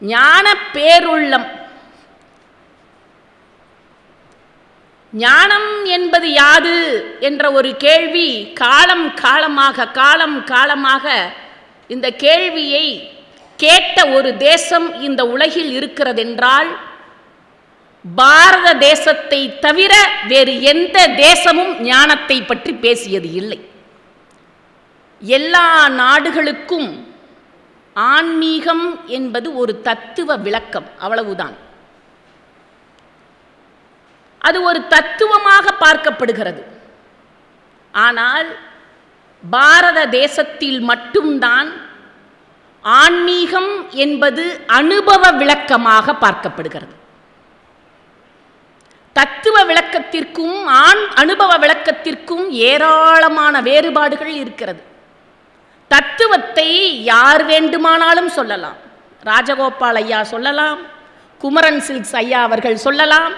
ஞான பேருள்ளம். ஞானம் என்பது யாது என்ற ஒரு கேள்வி காலம் காலமாக காலம் காலமாக இந்த கேள்வியை கேட்ட ஒரு தேசம் இந்த உலகில் இருக்கிறதென்றால் பாரத தேசத்தை தவிர வேறு எந்த தேசமும் ஞானத்தை பற்றி பேசியது இல்லை. எல்லா நாடுகளுக்கும் ஆன்மீகம் என்பது ஒரு தத்துவ விளக்கம் அவ்வளவுதான். அது ஒரு தத்துவமாக பார்க்கப்படுகிறது. ஆனால் பாரத தேசத்தில் மட்டும்தான் ஆன்மீகம் என்பது அனுபவ விளக்கமாக பார்க்கப்படுகிறது. தத்துவ விளக்கத்திற்கும் ஆண் அனுபவ விளக்கத்திற்கும் ஏராளமான வேறுபாடுகள் இருக்கிறது. தத்துவத்தை யார் வேண்டுமானாலும் சொல்லலாம். ராஜகோபால் ஐயா சொல்லலாம். குமரன் சில்க்ஸ் ஐயா அவர்கள் சொல்லலாம்.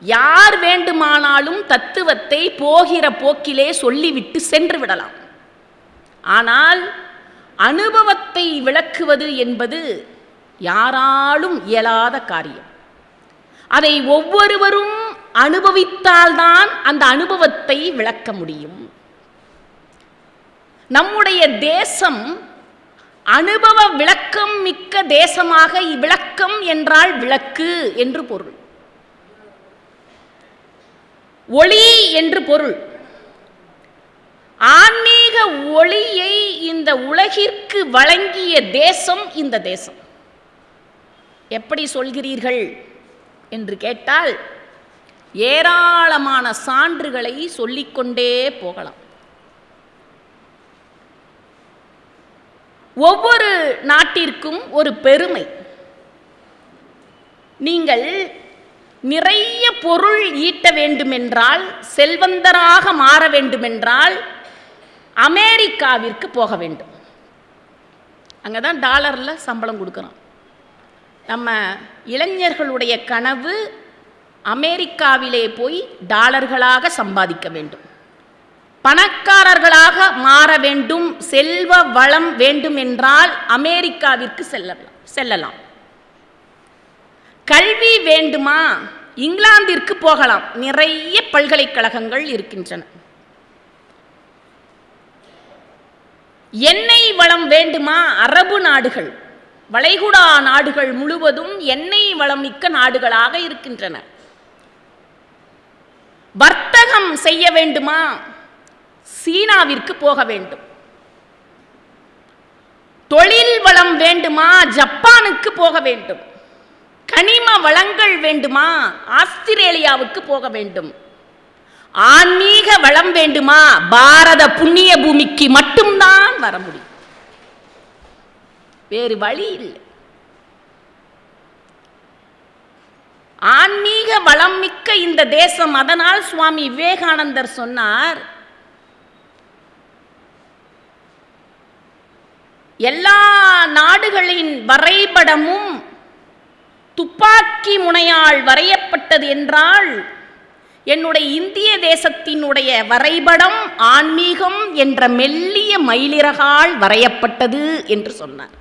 யார் வேண்டுமானாலும் தத்துவத்தை போகிற போக்கிலே சொல்லிவிட்டு சென்று விடலாம். ஆனால் அனுபவத்தை விளக்குவது என்பது யாராலும் இயலாத காரியம். அதை ஒவ்வொருவரும் அனுபவித்தால்தான் அந்த அனுபவத்தை விளக்க முடியும். நம்முடைய தேசம் அனுபவ விளக்கம் மிக்க தேசமாக விளக்கம் என்றால் விளக்கு என்று பொருள். ஒளி என்று பொருள். ஆன்மீக ஒளியை இந்த உலகிற்கு வழங்கிய தேசம் இந்த தேசம். எப்படி சொல்கிறீர்கள் என்று கேட்டால் ஏராளமான சான்றுகளை சொல்லிக்கொண்டே போகலாம். ஒவ்வொரு நாட்டிற்கும் ஒரு பெருமை. நீங்கள் நிறைய பொருள் ஈட்ட வேண்டுமென்றால் செல்வந்தராக மாற வேண்டுமென்றால் அமெரிக்காவிற்கு போக வேண்டும். அங்கே தான் டாலரில் சம்பளம் கொடுக்குறோம் நம்ம இளைஞர்களுடைய கனவு அமெரிக்காவிலே போய் டாலர்களாக சம்பாதிக்க வேண்டும். பணக்காரர்களாக மாற வேண்டும் செல்வ வளம் வேண்டும் என்றால் அமெரிக்காவிற்கு செல்லலாம் செல்லலாம். கல்வி வேண்டுமா? இங்கிலாந்திற்கு போகலாம். நிறைய பல்கலைக்கழகங்கள் இருக்கின்றன. எண்ணெய் வளம் வேண்டுமா? அரபு நாடுகள். வளைகுடா நாடுகள் முழுவதும் எண்ணெய் வளம் மிக்க நாடுகளாக இருக்கின்றன. வர்த்தகம் செய்ய வேண்டுமா? சீனாவிற்கு போக வேண்டும். தொழில் வளம் வேண்டுமா? ஜப்பானுக்கு போக வேண்டும். கனிம வளங்கள் வேண்டுமா? ஆஸ்திரேலியாவுக்கு போக வேண்டும். ஆன்மீக வளம் வேண்டுமா? பாரத புண்ணிய பூமிக்கு மட்டும்தான் வர முடியும். வேறு வழி இல்லை. ஆன்மீக வளம் மிக்க இந்த தேசம். அதனால் சுவாமி விவேகானந்தர் சொன்னார் எல்லா நாடுகளின் வரைபடமும் துப்பாக்கி முனையால் வரையப்பட்டது என்றால் என்னுடைய இந்திய தேசத்தினுடைய வரைபடம் ஆன்மீகம் என்ற மெல்லிய மயிலிறகால் வரையப்பட்டது என்று சொன்னார்.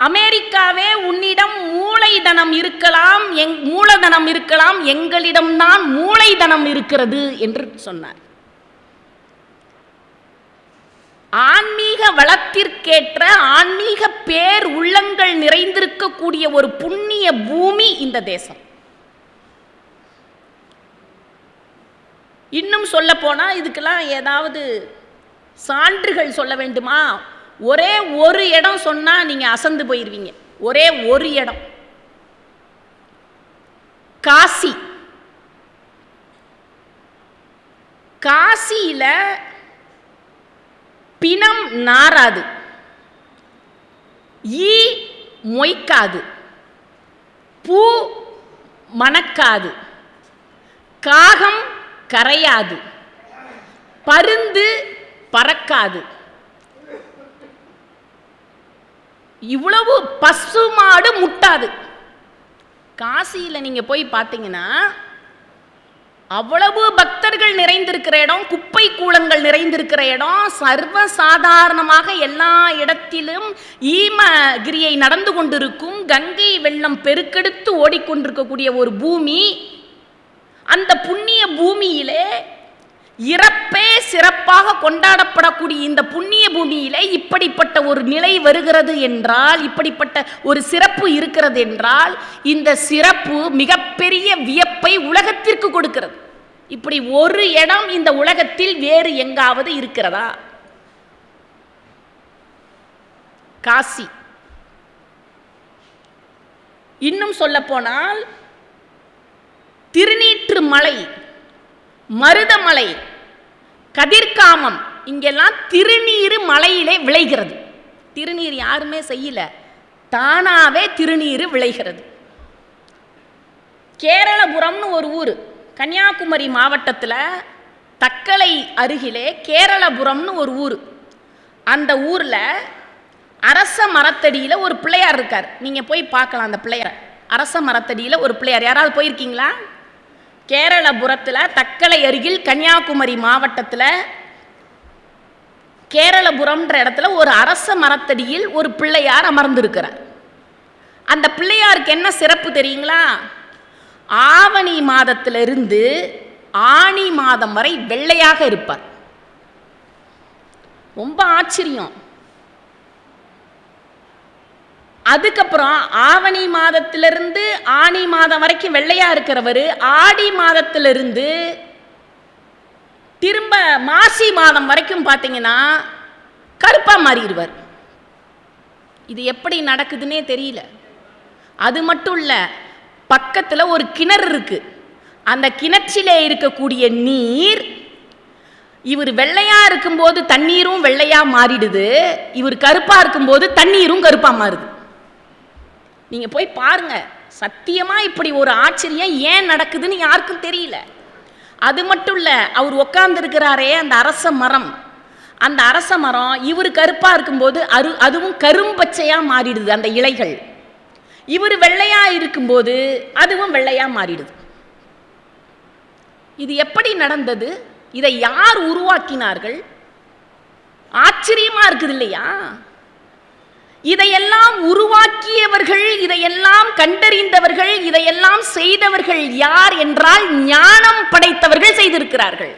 அமெரிக்காவே உன்னிடம் மூளைதனம் இருக்கலாம் எங் மூலதனம் இருக்கலாம் எங்களிடம்தான் மூளைதனம் இருக்கிறது என்று சொன்னார். ஆன்மீக வளத்திற்கேற்ற ஆன்மீக பேர் உள்ளங்கள் நிறைந்திருக்கக்கூடிய ஒரு புண்ணிய பூமி இந்த தேசம். இன்னும் சொல்ல போனா இதுக்கெல்லாம் ஏதாவது சான்றுகள் சொல்ல வேண்டுமா? ஒரே ஒரு இடம் சொன்னா நீங்க அசந்து போயிடுவீங்க ஒரே ஒரு இடம். காசி. காசியில பிணம் நாராது ஈ மொய்க்காது. பூ மணக்காது. காகம் கரையாது. பருந்து பறக்காது. இவ்வளவு பசுமாடு முட்டாது. காசியில் நீங்கள் போய் பார்த்தீங்கன்னா அவ்வளவு பக்தர்கள் நிறைந்திருக்கிற இடம் குப்பை கூலங்கள் நிறைந்திருக்கிற இடம் சர்வ சாதாரணமாக எல்லா இடத்திலும் ஈமகிரியை நடந்து கொண்டிருக்கும் கங்கை வெள்ளம் பெருக்கெடுத்து ஓடிக்கொண்டிருக்கக்கூடிய ஒரு பூமி. அந்த புண்ணிய பூமியிலே இறப்பே சிறப்பாக கொண்டாடப்படக்கூடிய இந்த புண்ணிய பூமியிலே இப்படிப்பட்ட ஒரு நிலை வருகிறது என்றால் இப்படிப்பட்ட ஒரு சிறப்பு இருக்கிறது என்றால் இந்த சிறப்பு மிகப்பெரிய வியப்பை உலகத்திற்கு கொடுக்கிறது. இப்படி ஒரு இடம் இந்த உலகத்தில் வேறு எங்காவது இருக்கிறதா? காசி. இன்னும் சொல்ல போனால் திருநீற்று மலை மருதமலை கதிர்காமம். இங்கெல்லாம் திருநீர் மலையிலே விளைகிறது. திருநீர் யாருமே செய்யல. தானாவே திருநீர் விளைகிறது. கேரளபுரம்னு ஒரு ஊர். கன்னியாகுமரி மாவட்டத்தில் தக்கலை அருகிலே கேரளபுரம்னு ஒரு ஊர். அந்த ஊரில் அரச மரத்தடியில் ஒரு பிள்ளையார் இருக்கார். நீங்கள் போய் பார்க்கலாம் அந்த பிள்ளையாரை. அரச மரத்தடியில் ஒரு பிள்ளையார். யாராவது போயிருக்கீங்களா? கேரளபுரத்தில் தக்கலை அருகில் கன்னியாகுமரி மாவட்டத்தில் கேரளபுரம்ன்ற இடத்துல ஒரு அரச மரத்தடியில் ஒரு பிள்ளையார் அமர்ந்திருக்கிறார். அந்த பிள்ளையாருக்கு என்ன சிறப்பு தெரியுங்களா? ஆவணி மாதத்திலிருந்து ஆணி மாதம் வரை வெள்ளையாக இருப்பார். ரொம்ப ஆச்சரியம். அதுக்கப்புறம் ஆவணி மாதத்திலிருந்து ஆணி மாதம் வரைக்கும் வெள்ளையா இருக்கிறவர் ஆடி மாதத்திலிருந்து திரும்ப மாசி மாதம் வரைக்கும் பார்த்தீங்கன்னா கருப்பா மாறிடுவார். இது எப்படி நடக்குதுன்னே தெரியல. அது மட்டும் இல்ல பக்கத்தில் ஒரு கிணறு இருக்கு. அந்த கிணற்றிலே இருக்கக்கூடிய நீர் இவர் வெள்ளையா இருக்கும்போது தண்ணீரும் வெள்ளையா மாறிடுது. இவர் கருப்பா இருக்கும்போது தண்ணீரும் கருப்பா மாறுது. நீங்க போய் பாருங்க. சத்தியமா இப்படி ஒரு ஆச்சரியம் ஏன் நடக்குதுன்னு யாருக்கும் தெரியல. அது மட்டும் இல்ல அவர் உட்கார்ந்துருக்கிறாரே அந்த அரச மரம். அந்த அரச மரம் இவர் கருப்பா இருக்கும்போது அரு அதுவும் கரும்பச்சையா மாறிடுது அந்த இலைகள். இவர் வெள்ளையா இருக்கும்போது அதுவும் வெள்ளையா மாறிடுது. இது எப்படி நடந்தது? இதை யார் உருவாக்கினார்கள்? ஆச்சரியமா இருக்குது இல்லையா இதையெல்லாம் உருவாக்கியவர்கள் இதையெல்லாம் கண்டறிந்தவர்கள் இதையெல்லாம் செய்தவர்கள் யார் என்றால் ஞானம் படைத்தவர்கள் செய்திருக்கிறார்கள்.